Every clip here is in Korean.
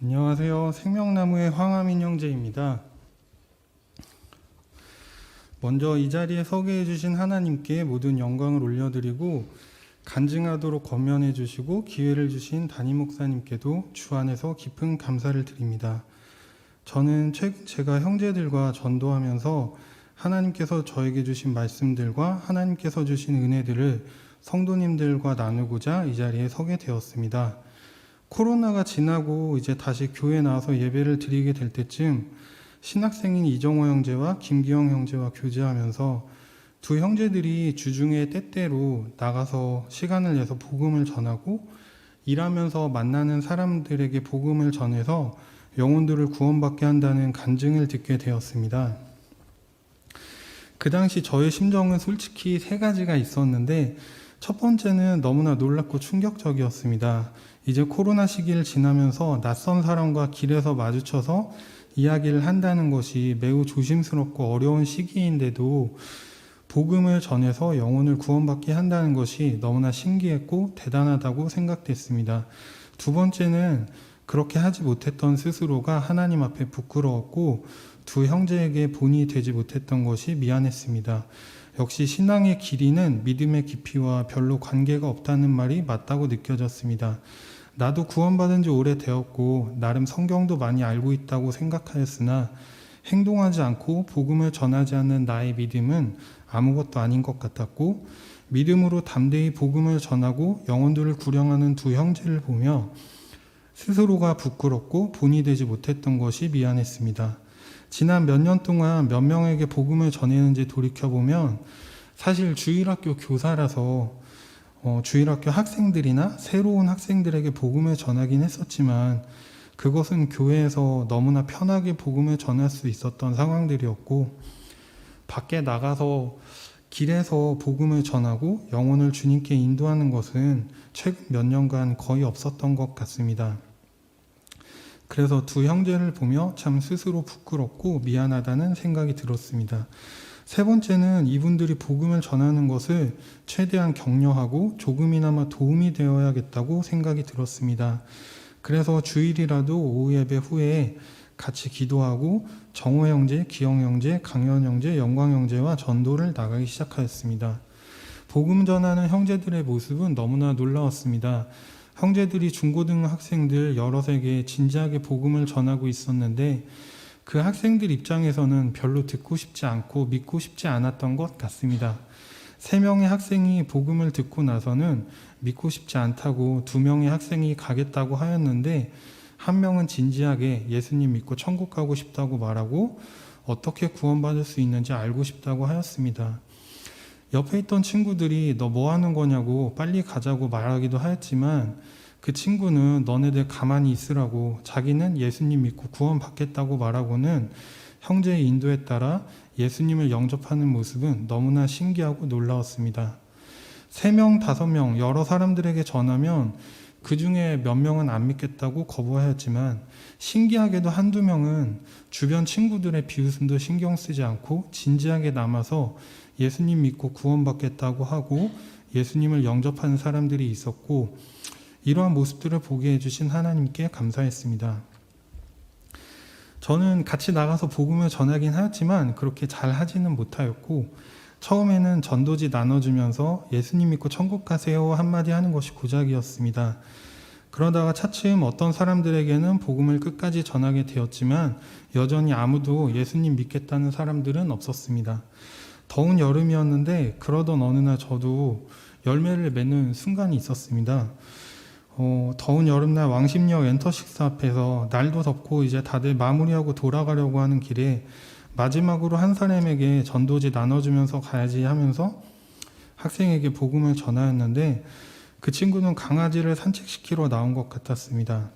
안녕하세요. 생명나무의 황하민 형제입니다. 먼저 이 자리에 서게 해주신 하나님께 모든 영광을 올려드리고 간증하도록 권면해 주시고 기회를 주신 담임 목사님께도 주 안에서 깊은 감사를 드립니다. 저는 제가 형제들과 전도하면서 하나님께서 저에게 주신 말씀들과 하나님께서 주신 은혜들을 성도님들과 나누고자 이 자리에 서게 되었습니다. 코로나가 지나고 이제 다시 교회 나와서 예배를 드리게 될 때쯤 신학생인 이정호 형제와 김기영 형제와 교제하면서 두 형제들이 주중에 때때로 나가서 시간을 내서 복음을 전하고 일하면서 만나는 사람들에게 복음을 전해서 영혼들을 구원받게 한다는 간증을 듣게 되었습니다. 그 당시 저의 심정은 솔직히 세 가지가 있었는데 첫 번째는 너무나 놀랍고 충격적이었습니다. 이제 코로나 시기를 지나면서 낯선 사람과 길에서 마주쳐서 이야기를 한다는 것이 매우 조심스럽고 어려운 시기인데도 복음을 전해서 영혼을 구원받게 한다는 것이 너무나 신기했고 대단하다고 생각됐습니다. 두 번째는 그렇게 하지 못했던 스스로가 하나님 앞에 부끄러웠고 두 형제에게 본이 되지 못했던 것이 미안했습니다. 역시 신앙의 길이는 믿음의 깊이와 별로 관계가 없다는 말이 맞다고 느껴졌습니다. 나도 구원받은 지 오래되었고 나름 성경도 많이 알고 있다고 생각하였으나 행동하지 않고 복음을 전하지 않는 나의 믿음은 아무것도 아닌 것 같았고 믿음으로 담대히 복음을 전하고 영혼들을 구령하는 두 형제를 보며 스스로가 부끄럽고 본이 되지 못했던 것이 미안했습니다. 지난 몇 년 동안 몇 명에게 복음을 전했는지 돌이켜보면 사실 주일학교 교사라서 어, 주일학교 학생들이나 새로운 학생들에게 복음을 전하긴 했었지만 그것은 교회에서 너무나 편하게 복음을 전할 수 있었던 상황들이었고 밖에 나가서 길에서 복음을 전하고 영혼을 주님께 인도하는 것은 최근 몇 년간 거의 없었던 것 같습니다. 그래서 두 형제를 보며 참 스스로 부끄럽고 미안하다는 생각이 들었습니다. 세 번째는 이분들이 복음을 전하는 것을 최대한 격려하고 조금이나마 도움이 되어야겠다고 생각이 들었습니다. 그래서 주일이라도 오후 예배 후에 같이 기도하고 정호 형제, 기영 형제, 강현 형제, 영광 형제와 전도를 나가기 시작하였습니다. 복음 전하는 형제들의 모습은 너무나 놀라웠습니다. 형제들이 중고등 학생들 여럿에게 진지하게 복음을 전하고 있었는데 그 학생들 입장에서는 별로 듣고 싶지 않고 믿고 싶지 않았던 것 같습니다. 세 명의 학생이 복음을 듣고 나서는 믿고 싶지 않다고 두 명의 학생이 가겠다고 하였는데 한 명은 진지하게 예수님 믿고 천국 가고 싶다고 말하고 어떻게 구원받을 수 있는지 알고 싶다고 하였습니다. 옆에 있던 친구들이 너 뭐 하는 거냐고 빨리 가자고 말하기도 하였지만 그 친구는 너네들 가만히 있으라고 자기는 예수님 믿고 구원받겠다고 말하고는 형제의 인도에 따라 예수님을 영접하는 모습은 너무나 신기하고 놀라웠습니다. 세 명, 다섯 명, 여러 사람들에게 전하면 그 중에 몇 명은 안 믿겠다고 거부하였지만 신기하게도 한두 명은 주변 친구들의 비웃음도 신경 쓰지 않고 진지하게 남아서 예수님 믿고 구원받겠다고 하고 예수님을 영접하는 사람들이 있었고 이러한 모습들을 보게 해주신 하나님께 감사했습니다. 저는 같이 나가서 복음을 전하긴 하였지만 그렇게 잘 하지는 못하였고 처음에는 전도지 나눠주면서 예수님 믿고 천국 가세요 한마디 하는 것이 고작이었습니다. 그러다가 차츰 어떤 사람들에게는 복음을 끝까지 전하게 되었지만 여전히 아무도 예수님 믿겠다는 사람들은 없었습니다. 더운 여름이었는데 그러던 어느 날 저도 열매를 맺는 순간이 있었습니다. 어, 더운 여름날 왕십역 엔터식스 앞에서 날도 덥고 이제 다들 마무리하고 돌아가려고 하는 길에 마지막으로 한 사람에게 전도지 나눠주면서 가야지 하면서 학생에게 복음을 전하였는데 그 친구는 강아지를 산책시키러 나온 것 같았습니다.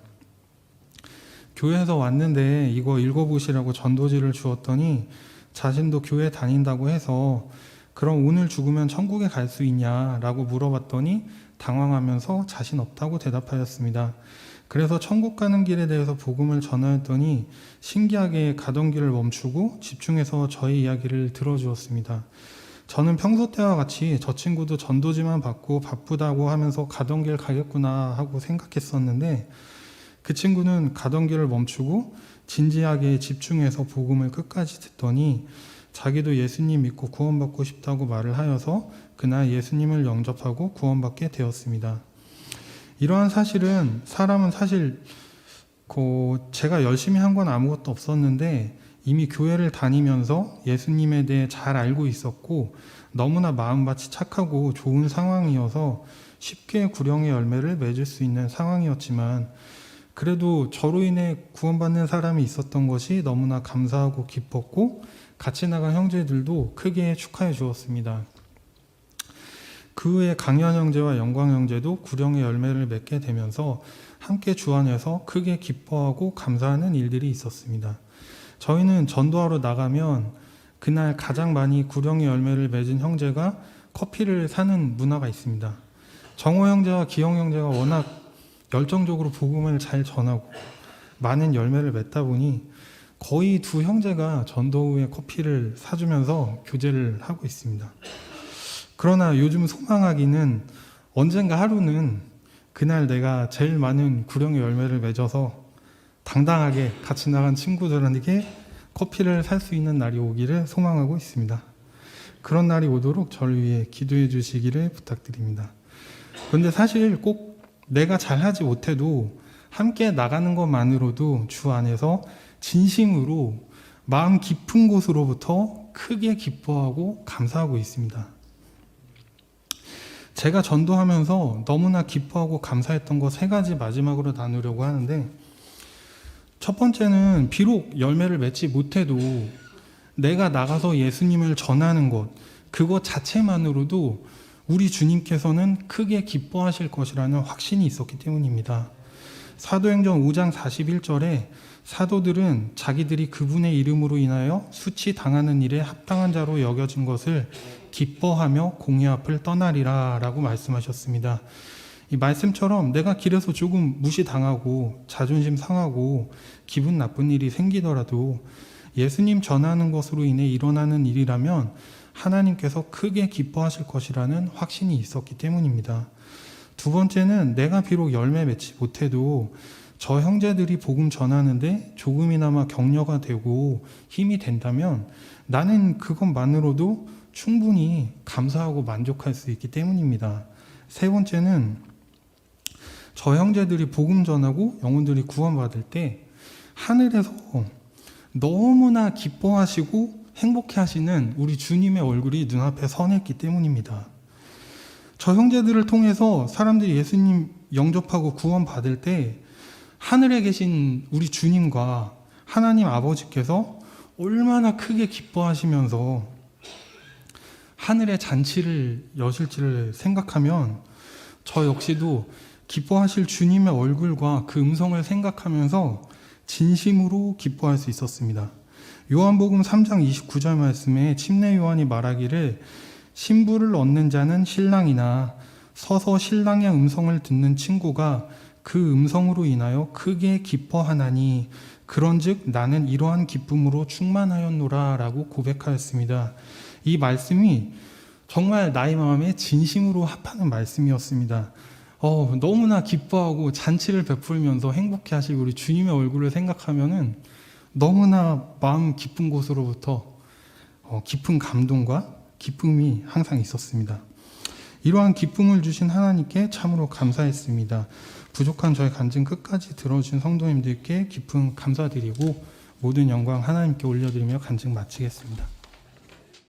교회에서 왔는데 이거 읽어보시라고 전도지를 주었더니 자신도 교회 다닌다고 해서 그럼 오늘 죽으면 천국에 갈 수 있냐라고 물어봤더니 당황하면서 자신 없다고 대답하였습니다. 그래서 천국 가는 길에 대해서 복음을 전하였더니 신기하게 가던 길을 멈추고 집중해서 저의 이야기를 들어주었습니다. 저는 평소 때와 같이 저 친구도 전도지만 받고 바쁘다고 하면서 가던 길 가겠구나 하고 생각했었는데 그 친구는 가던 길을 멈추고 진지하게 집중해서 복음을 끝까지 듣더니 자기도 예수님 믿고 구원받고 싶다고 말을 하여서 그날 예수님을 영접하고 구원받게 되었습니다. 이러한 사실은 사람은 사실 그 제가 열심히 한 건 아무것도 없었는데 이미 교회를 다니면서 예수님에 대해 잘 알고 있었고 너무나 마음밭이 착하고 좋은 상황이어서 쉽게 구령의 열매를 맺을 수 있는 상황이었지만 그래도 저로 인해 구원받는 사람이 있었던 것이 너무나 감사하고 기뻤고 같이 나간 형제들도 크게 축하해 주었습니다. 그 후에 강현 형제와 영광 형제도 구령의 열매를 맺게 되면서 함께 주 안에서 크게 기뻐하고 감사하는 일들이 있었습니다. 저희는 전도하러 나가면 그날 가장 많이 구령의 열매를 맺은 형제가 커피를 사는 문화가 있습니다. 정호 형제와 기영 형제가 워낙 열정적으로 복음을 잘 전하고 많은 열매를 맺다 보니 거의 두 형제가 전도 후에 커피를 사주면서 교제를 하고 있습니다. 그러나 요즘 소망하기는 언젠가 하루는 그날 내가 제일 많은 구령의 열매를 맺어서 당당하게 같이 나간 친구들에게 커피를 살 수 있는 날이 오기를 소망하고 있습니다. 그런 날이 오도록 저를 위해 기도해 주시기를 부탁드립니다. 그런데 사실 꼭 내가 잘하지 못해도 함께 나가는 것만으로도 주 안에서 진심으로 마음 깊은 곳으로부터 크게 기뻐하고 감사하고 있습니다. 제가 전도하면서 너무나 기뻐하고 감사했던 거세 가지 마지막으로 나누려고 하는데 첫 번째는 비록 열매를 맺지 못해도 내가 나가서 예수님을 전하는 것 그것 자체만으로도 우리 주님께서는 크게 기뻐하실 것이라는 확신이 있었기 때문입니다. 사도행전 5장 41절에 사도들은 자기들이 그분의 이름으로 인하여 수치 당하는 일에 합당한 자로 여겨진 것을 기뻐하며 공의 앞을 떠나리라 라고 말씀하셨습니다. 이 말씀처럼 내가 길에서 조금 무시당하고 자존심 상하고 기분 나쁜 일이 생기더라도 예수님 전하는 것으로 인해 일어나는 일이라면 하나님께서 크게 기뻐하실 것이라는 확신이 있었기 때문입니다. 두 번째는 내가 비록 열매 맺지 못해도 저 형제들이 복음 전하는데 조금이나마 격려가 되고 힘이 된다면 나는 그것만으로도 충분히 감사하고 만족할 수 있기 때문입니다. 세 번째는 저 형제들이 복음 전하고 영혼들이 구원받을 때 하늘에서 너무나 기뻐하시고 행복해 하시는 우리 주님의 얼굴이 눈앞에 선했기 때문입니다. 저 형제들을 통해서 사람들이 예수님 영접하고 구원받을 때 하늘에 계신 우리 주님과 하나님 아버지께서 얼마나 크게 기뻐하시면서 하늘의 잔치를 여실지를 생각하면 저 역시도 기뻐하실 주님의 얼굴과 그 음성을 생각하면서 진심으로 기뻐할 수 있었습니다. 요한복음 3장 29절 말씀에 침례 요한이 말하기를 신부를 얻는 자는 신랑이나 서서 신랑의 음성을 듣는 친구가 그 음성으로 인하여 크게 기뻐하나니 그런즉 나는 이러한 기쁨으로 충만하였노라라고 고백하였습니다. 이 말씀이 정말 나의 마음에 진심으로 합하는 말씀이었습니다. 어, 너무나 기뻐하고 잔치를 베풀면서 행복해 하실 우리 주님의 얼굴을 생각하면은 너무나 마음 깊은 곳으로부터 어, 깊은 감동과 기쁨이 항상 있었습니다. 이러한 기쁨을 주신 하나님께 참으로 감사했습니다. 부족한 저의 간증 끝까지 들어주신 성도님들께 깊은 감사드리고 모든 영광 하나님께 올려드리며 간증 마치겠습니다.